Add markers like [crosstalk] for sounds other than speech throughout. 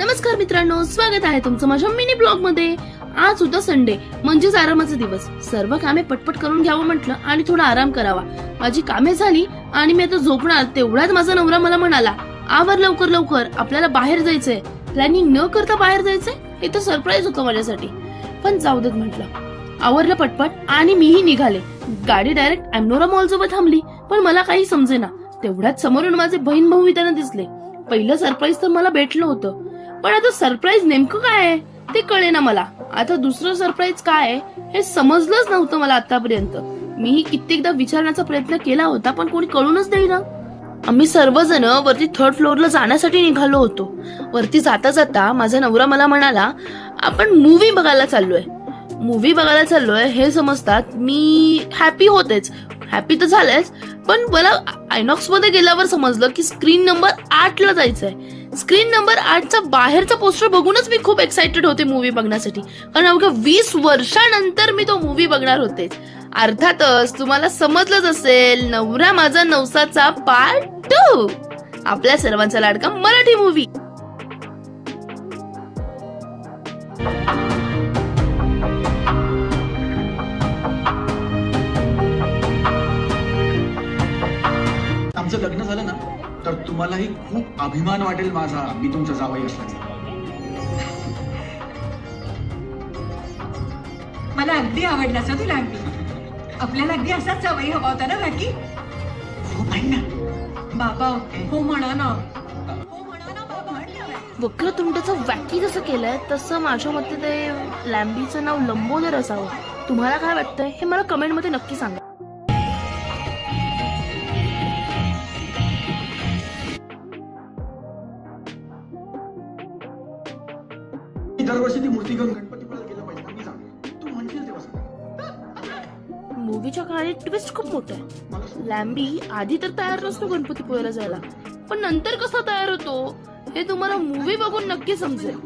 नमस्कार मित्रांनो स्वागत आहे तुमचं माझ्या मिनी ब्लॉगमध्ये. आज सुद्धा संडे म्हणजेच आरामाचा दिवस. सर्व कामे पटपट करून घ्यावं म्हटलं आणि थोडा आराम करावा. माझी कामे झाली आणि मी आता झोपणार तेवढाच माझा नवरा मला म्हणाला आवर लवकर लवकर आपल्याला बाहेर जायचंय. प्लॅनिंग न करता बाहेर जायचंय? हे तर सरप्राईज होतं माझ्यासाठी. पण जाऊ देत म्हटलं. आवरलं पटपट आणि मीही निघाले. गाडी डायरेक्ट अॅमनोरा मॉल सोबत थांबली पण मला काही समजेना. तेवढ्यात समोरून माझे बहीण भाऊ त्यांना दिसले. पहिलं सरप्राईज तर मला भेटलं होतं. पण आता सरप्राईज नेमकं काय आहे? ते कळे ना मला. आता दुसरं सरप्राईज काय आहे हे समजलंच नव्हतं मला आतापर्यंत. मीही कित्येकदा विचारण्याचा प्रयत्न केला होता पण कोणी कळूनच नाही ना आम्ही सर्वजण वरती थर्ड फ्लोअरला जाण्यासाठी निघालो होतो. वरती जाता जाता माझा नवरा मला म्हणाला आपण मूवी बघायला चाललोय. मूवी बघायला चाललोय हे समजतात मी हॅपी होतेच. हॅपी तर झालंयच पण मला आयनॉक्समध्ये गेल्यावर समजलं की स्क्रीन नंबर आठ ला जायचंय. स्क्रीन नंबर आठचा बाहेरचा पोस्टर बघूनच मी खूप एक्साइटेड होते मूवी बघण्यासाठी. कारण अवघ्या वीस वर्षानंतर मी तो मूवी बघणार होते. अर्थातच तुम्हाला समजलंच असेल नवरा माझा नवसाचा पार्ट टू आपल्या सर्वांचा लाडका मराठी मूवी तुम्हालाही खूप अभिमान वाटेल माझा. मी तुमचा जावई असल्याचा मला अगदी आवडला असं तुला अगदी. आपल्याला अगदी असाच सवयी हवा होता ना बाकी हो ना. बाबा हो म्हणा ना. हो म्हणा ना बाबा म्हण ना. वक्रतुंडचं वॅकी जसं केलंय तसं माझ्या मते ते लॅम्बीचं नाव लंबोदर असावं. तुम्हाला काय वाटतंय हे मला कमेंटमध्ये नक्की सांगा. दरवर्षी ती मूर्ती घेऊन गणपतीपुळ्याला गेलं पाहिजे मी सांगतो. तू म्हणशील तेव्हा सांग. मूवीच्या काळात ट्विस्ट खूप मोठा आहे. लॅम्बी आधी तर तयार नसतो गणपतीपुळ्याला जायला. पण नंतर कसा तयार होतो हे तुम्हाला मूवी बघून नक्की समजेल.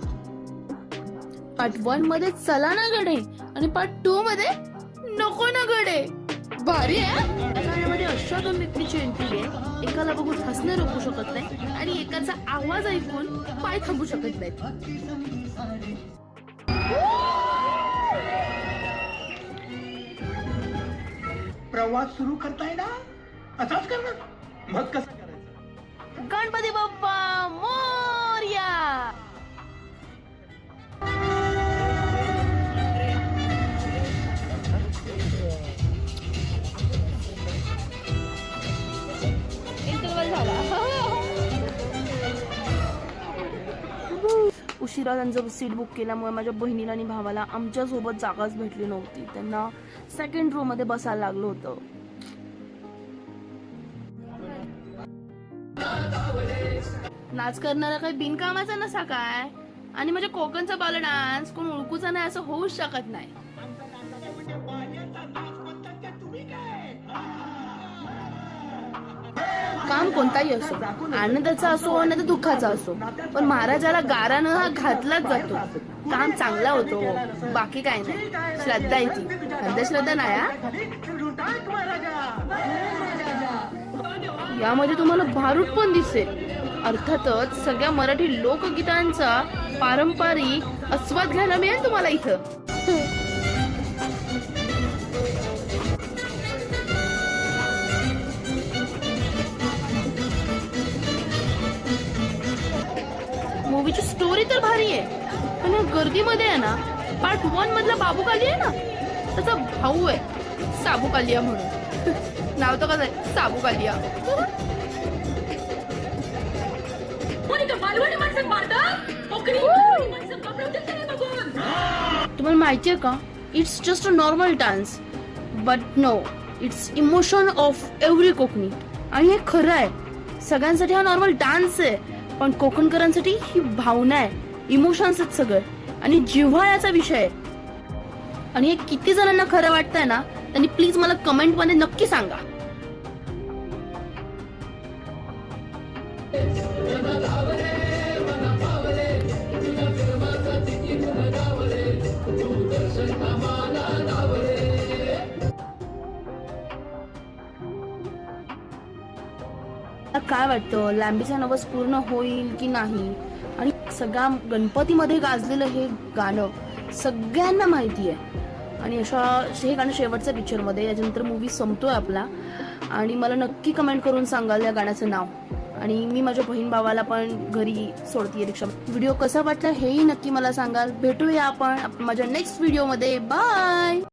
पार्ट वनमध्ये चला ना गडे आणि पार्ट टू मध्ये नको ना गडे. भारी आहे गाण्यामध्ये अशा दोन व्यक्तीची एंट्री आहे. एकाला बघून हसणं रोखू शकत नाही आणि एकाचा आवाज ऐकून पाय थांबू शकत नाहीत. प्रवास सुरू करताय ना? असाच करणार? मग कसं करायचं? गणपती बाप्पा मोर्या! उशिरा त्यांचं सीट बुक केल्यामुळे माझ्या बहिणीला आणि भावाला आमच्यासोबत जागाच भेटली नव्हती. त्यांना सेकंड रो मध्ये बसायला लागलं होतं. नाच करणारा काही बिनकामाचा नसा काय? आणि माझ्या कोकणचा बाल डान्स कोण ओळखूचा नाही असं होऊच शकत नाही. काम कोणताही असो आनंदाचा असो आणि दुःखाचा असो पण महाराजाला गारानं हा घातलाच जातो. काम चांगला होतो हो. बाकी काय नाही. श्रद्धा येते अंधश्रद्धा नाही हा. यामध्ये तुम्हाला भारूड पण दिसेल. अर्थातच सगळ्या मराठी लोकगीतांचा पारंपरिक आस्वाद घ्यायला मिळेल तुम्हाला इथं. स्टोरी तर भारी आहे. पण या गर्दीमध्ये आहे ना पार्ट वन मधला बाबू काली आहे ना त्याचा भाऊ आहे. साबू कालिया म्हणून. [laughs] नाव तर कसं आहे? साबू कालिया. तुम्हाला माहिती आहे का? It's just a normal dance but no it's emotion of every Konkani. आणि हे खरं आहे. सगळ्यांसाठी हा नॉर्मल डान्स आहे. पण कोकणकरांसाठी ही भावना आहे इमोशन्स आहेत सगळं. आणि जिव्हाळ्याचा विषय आहे आणि हे किती जणांना खरं वाटतंय ना त्यांनी प्लीज मला कमेंटमध्ये नक्की सांगा. काय वाटतं? लांबीचा नवस पूर्ण होईल की नाही? आणि सगळ्या गणपतीमध्ये गाजलेलं हे गाणं सगळ्यांना माहिती आहे आणि अशा हे गाणं शेवटच्या पिक्चरमध्ये याच्यानंतर मूवी संपतोय आपला. आणि मला नक्की कमेंट करून सांगाल या गाण्याचं नाव. आणि मी माझ्या बहीण भावाला पण घरी सोडतीये रिक्षा. व्हिडिओ कसा वाटला हेही नक्की मला सांगाल. भेटूया आपण माझ्या नेक्स्ट व्हिडिओमध्ये बाय